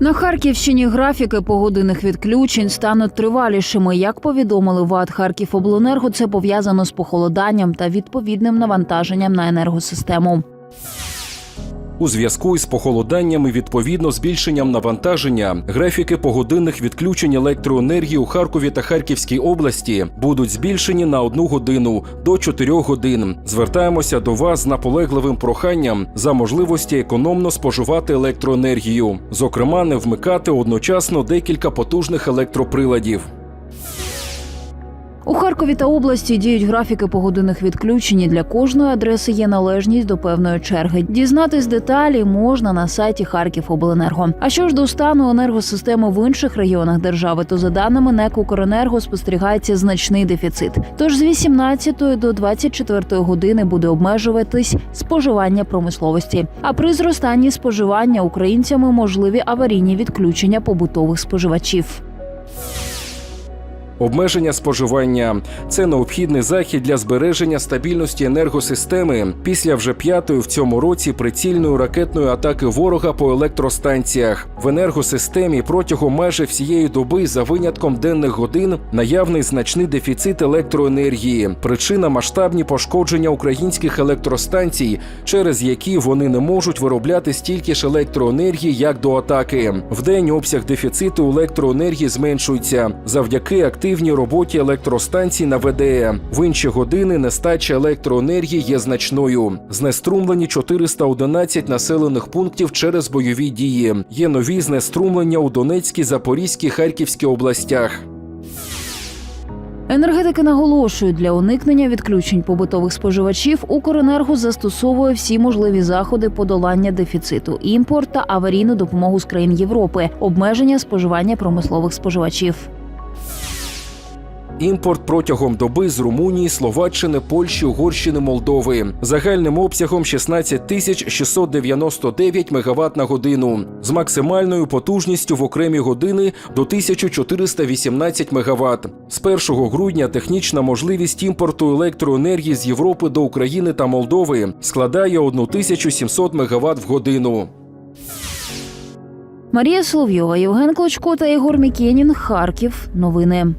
На Харківщині графіки погодинних відключень стануть тривалішими. Як повідомили ВАД Харківобленерго, це пов'язано з похолоданням та відповідним навантаженням на енергосистему. У зв'язку із похолоданням і відповідно збільшенням навантаження, графіки погодинних відключень електроенергії у Харкові та Харківській області будуть збільшені на одну годину до 4 годин. Звертаємося до вас з наполегливим проханням за можливості економно споживати електроенергію, зокрема, не вмикати одночасно декілька потужних електроприладів. У Харкові та області діють графіки погодинних відключень. Для кожної адреси є належність до певної черги. Дізнатись деталі можна на сайті Харківобленерго. А що ж до стану енергосистеми в інших регіонах держави, то за даними НЕК «Укренерго» спостерігається значний дефіцит. Тож з 18 до 24 години буде обмежуватись споживання промисловості. А при зростанні споживання українцями можливі аварійні відключення побутових споживачів. Обмеження споживання це необхідний захід для збереження стабільності енергосистеми після вже п'ятої в цьому році прицільної ракетної атаки ворога по електростанціях. В енергосистемі протягом майже всієї доби, за винятком денних годин, наявний значний дефіцит електроенергії. Причина масштабні пошкодження українських електростанцій, через які вони не можуть виробляти стільки ж електроенергії, як до атаки. Вдень обсяг дефіциту електроенергії зменшується завдяки активній роботі електростанцій на ВДЕ. В інші години нестача електроенергії є значною. Знеструмлені 411 населених пунктів через бойові дії. Є нові знеструмлення у Донецькій, Запорізькій, Харківській областях. Енергетики наголошують, для уникнення відключень побутових споживачів Укренерго застосовує всі можливі заходи подолання дефіциту, імпорт та аварійну допомогу з країн Європи, обмеження споживання промислових споживачів. Імпорт протягом доби з Румунії, Словаччини, Польщі, Угорщини, Молдови загальним обсягом 16 тисяч 699 МВт на годину з максимальною потужністю в окремі години до 1418 МВт. З 1 грудня технічна можливість імпорту електроенергії з Європи до України та Молдови складає 1700 МВт в годину. Марія Соловйова, Євген Клочко та Ігор Мікенін. Харків. Новини.